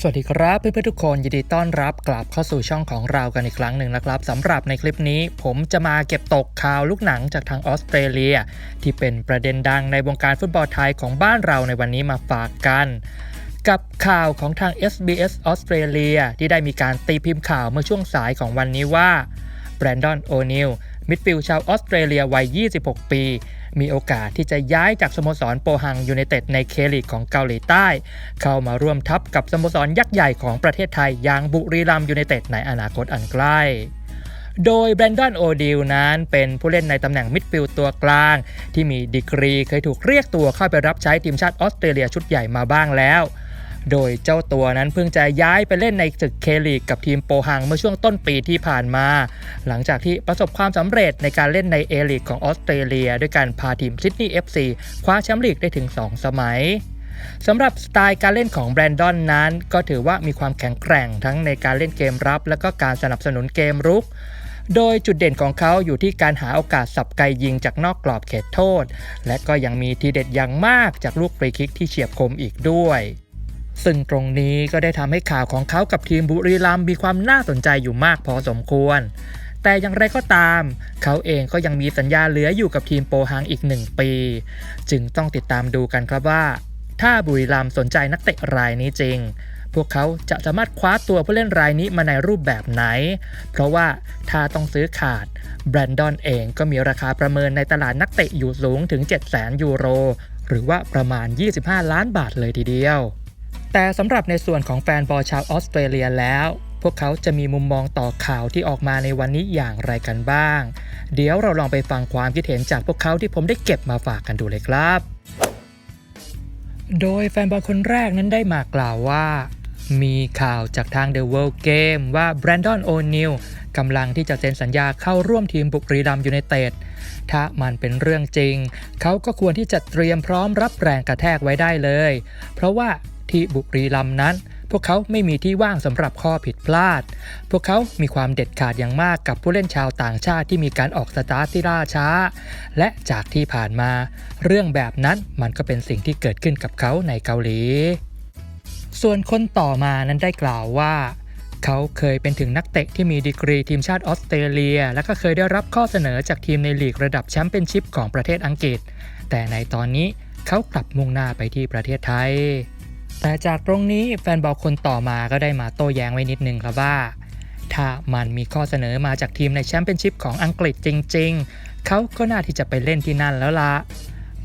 สวัสดีครับเพื่อนๆทุกคนยินดีต้อนรับกลับเข้าสู่ช่องของเรากันอีกครั้งหนึ่งนะครับสำหรับในคลิปนี้ผมจะมาเก็บตกข่าวลูกหนังจากทางออสเตรเลีย ที่เป็นประเด็นดังในวงการฟุตบอลไทยของบ้านเราในวันนี้มาฝากกัน กับข่าวของทาง SBS ออสเตรเลียที่ได้มีการตีพิมพ์ข่าวเมื่อช่วงสายของวันนี้ว่าแบรนดอนโอนิลมิดฟิลด์ชาวออสเตรเลียวัย 26 ปี มีโอกาสที่จะย้ายจากสโมสรโปฮังยูเนเต็ดในเคลีกของเกาหลีใต้ เข้ามาร่วมทัพกับสโมสรยักษ์ใหญ่ของประเทศไทยอย่างบุรีรัมย์ยูเนเต็ดในอนาคตอันใกล้โดยแบรนดอนโอดิลนั้นเป็นผู้เล่นในตำแหน่งมิดฟิลด์ตัวกลาง ที่มีดีกรีเคยถูกเรียกตัวเข้าไปรับใช้ทีมชาติออสเตรเลียชุดใหญ่มาบ้างแล้ว โดยเจ้าตัวนั้นเพิ่งจะย้ายไปเล่นในศึกเคลีกกับทีมโปฮังเมื่อช่วงต้นปีที่ผ่านมา หลังจากที่ประสบความสำเร็จในการเล่นในเอลีกของออสเตรเลีย ด้วยการพาทีมซิดนีย์ FC คว้าแชมป์ลีกได้ถึง 2 สมัยสำหรับสไตล์การเล่นของแบรนดอนนั้น ก็ถือว่ามีความแข็งแกร่งทั้งในการเล่นเกมรับ และก็การสนับสนุนเกมรุก โดยจุดเด่นของเขาอยู่ที่การหาโอกาสสับไกยิงจากนอกกรอบเขตโทษ และก็ยังมีทีเด็ดอย่างมากจากลูกฟรีคิกที่เฉียบคมอีกด้วย ซึ่งตรงนี้ก็ได้ทำให้ข่าวของเขากับทีมบุรีรัมย์มีความน่าสนใจอยู่มากพอสมควร แต่อย่างไรก็ตาม เขาเองก็ยังมีสัญญาเหลืออยู่กับทีมโปฮังอีกหนึ่งปี จึงต้องติดตามดูกันครับว่า ถ้าบุรีรัมย์สนใจนักเตะรายนี้จริง พวกเขาจะสามารถคว้าตัวผู้เล่นรายนี้มาในรูปแบบไหน เพราะว่าถ้าต้องซื้อขาดแบรนดอนเองก็มีราคาประเมินในตลาดนักเตะอยู่สูงถึง 700,000ยูโร หรือว่าประมาณ 25 ล้านบาทเลยทีเดียว แต่สำหรับในส่วนของแฟนบอลชาวออสเตรเลียแล้ว พวกเขาจะมีมุมมองต่อข่าวที่ออกมาในวันนี้อย่างไรกันบ้าง เดี๋ยวเราลองไปฟังความคิดเห็นจากพวกเขาที่ผมได้เก็บมาฝากกันดูเลยครับ โดยแฟนบอลคนแรกนั้นได้มากล่าวว่ามีข่าวจากทาง The World Game ว่าแบรนดอนโอนิลกำลังที่จะเซ็นสัญญาเข้าร่วมทีมบุรีรัมย์ยูไนเต็ด ถ้ามันเป็นเรื่องจริง เขาก็ควรที่จะเตรียมพร้อมรับแรงกระแทกไว้ได้เลย เพราะว่า ที่บุรีรัมย์นั้น พวกเขาไม่มีที่ว่างสำหรับข้อผิดพลาด พวกเขามีความเด็ดขาดอย่างมากกับผู้เล่นชาวต่างชาติที่มีการออกสตาร์ทที่ล่าช้า และจากที่ผ่านมา เรื่องแบบนั้นมันก็เป็นสิ่งที่เกิดขึ้นกับเขาในเกาหลี ส่วนคนต่อมานั้นได้กล่าวว่าเขาเคยเป็นถึงนักเตะที่มีดีกรีทีมชาติออสเตรเลีย และก็เคยได้รับข้อเสนอจากทีมในลีกระดับแชมเปี้ยนชิพของประเทศอังกฤษ แต่ในตอนนี้เขากลับมุ่งหน้าไปที่ประเทศไทย แต่จากตรงนี้แฟนบอลคนต่อมาก็ได้มาโต้แย้งไว้นิดนึงครับว่า ถ้ามันมีข้อเสนอมาจากทีมในแชมเปี้ยนชิพของอังกฤษจริง ๆ เขาก็น่าที่จะไปเล่นที่นั่นแล้วละ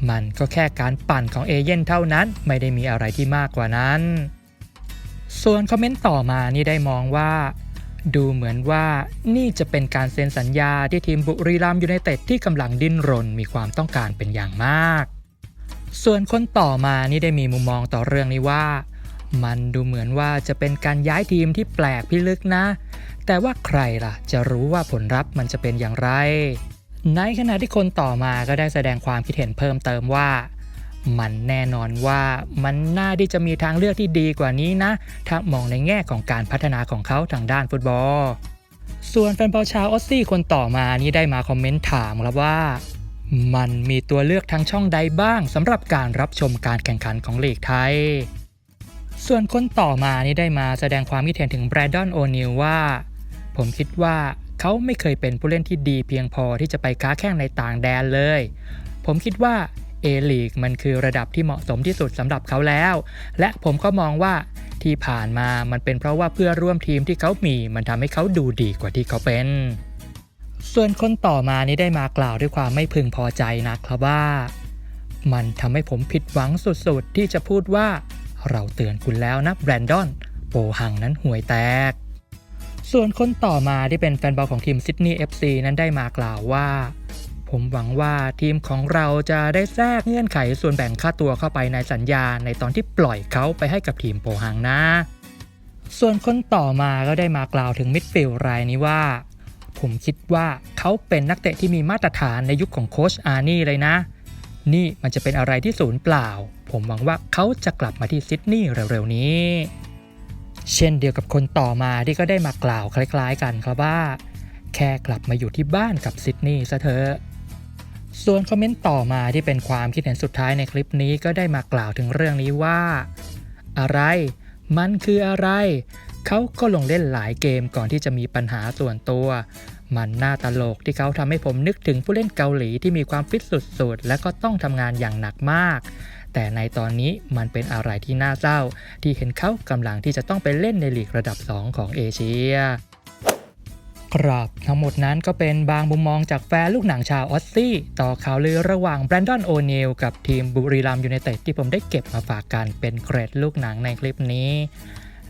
มันก็แค่การปั่นของเอเย่นเท่านั้นไม่ได้มีอะไรที่มากกว่านั้น ส่วนคอมเมนต์ต่อมานี่ได้มองว่า ดูเหมือนว่านี่จะเป็นการเซ็นสัญญาที่ทีมบุรีรัมย์ยูไนเต็ดที่กำลังดิ้นรนมีความต้องการเป็นอย่างมาก ส่วนคนต่อมานี่ได้มีมุมมองต่อเรื่องนี้ว่า มันดูเหมือนว่าจะเป็นการย้ายทีมที่แปลกพิลึกนะ แต่ว่าใครล่ะ จะรู้ว่าผลลัพธ์มันจะเป็นอย่างไร ในขณะที่คนต่อมาก็ได้แสดงความคิดเห็นเพิ่มเติมว่า มันแน่นอนว่ามันน่าที่จะมีทางเลือกที่ดีกว่านี้นะ ถ้ามองในแง่ของการพัฒนาของเขาทางด้านฟุตบอลส่วนแฟนบอลชาวออสซี่คนต่อมานี่ได้มาคอมเมนต์ถามครับว่า มันมีตัวเลือกทางช่องใดบ้างสำหรับการรับชมการแข่งขันของลีกไทย ส่วนคนต่อมานี่ได้มาแสดงความคิดเห็นถึงแบรดอนโอนิลว่า ผมคิดว่าเขาไม่เคยเป็นผู้เล่นที่ดีเพียงพอที่จะไปค้าแข่งในต่างแดนเลย ผมคิดว่าเอลีกมันคือระดับที่เหมาะสมที่สุดสำหรับเขาแล้ว และผมก็มองว่าที่ผ่านมามันเป็นเพราะว่าเพื่อร่วมทีมที่เขามีมันทำให้เขาดูดีกว่าที่เขาเป็น ส่วนคนต่อมานี่ได้มากล่าวด้วยความไม่พึงพอใจนะครับว่า มันทำให้ผมผิดหวังสุดๆ ที่จะพูดว่า เราเตือนคุณแล้วนะแบรนดอนโปหังนั้นห่วยแตก ส่วนคนต่อมาที่เป็นแฟนบอลของทีมซิดนีย์ FC นั้นได้มากล่าวว่า ผมหวังว่าทีมของเราจะได้แทรกเงื่อนไขส่วนแบ่งค่าตัวเข้าไปในสัญญาในตอนที่ปล่อยเขาไปให้กับทีมโปหังนะ ส่วนคนต่อมาก็ได้มากล่าวถึงมิดฟิลด์รายนี้ว่า ผมคิดว่าเขาเป็นนักเตะที่มีมาตรฐานในยุคของโค้ชอาร์นี่เลยนะ นี่มันจะเป็นอะไรที่ศูนย์เปล่า ผมหวังว่าเขาจะกลับมาที่ซิดนีย์เร็วๆนี้ เช่นเดียวกับคนต่อมาที่ก็ได้มากล่าวคล้ายๆกันครับว่า แค่กลับมาอยู่ที่บ้านกับซิดนีย์ซะเถอะส่วนคอมเมนต์ต่อมาที่เป็นความคิดเห็นสุดท้ายในคลิปนี้ก็ได้มากล่าวถึงเรื่องนี้ว่า อะไร มันคืออะไร เขาก็ลงเล่นหลายเกมก่อนที่จะมีปัญหาส่วนตัว มันน่าตลกที่เขาทำให้ผมนึกถึงผู้เล่นเกาหลีที่มีความฟิตสุดๆ และก็ต้องทำงานอย่างหนักมาก แต่ในตอนนี้มันเป็นอะไรที่น่าเศร้า ที่เห็นเขากำลังที่จะต้องไปเล่นในลีกระดับ 2 ของเอเชียครับทั้งหมดนั้นก็เป็นบางมุมมองจากแฟนลูกหนังชาวออสซี่ ต่อข่าวลือระหว่างแบรนดอนโอเนลกับทีมบุรีรัมย์ยูไนเต็ดที่ผมได้เก็บมาฝากกันเป็นเกรดลูกหนังในคลิปนี้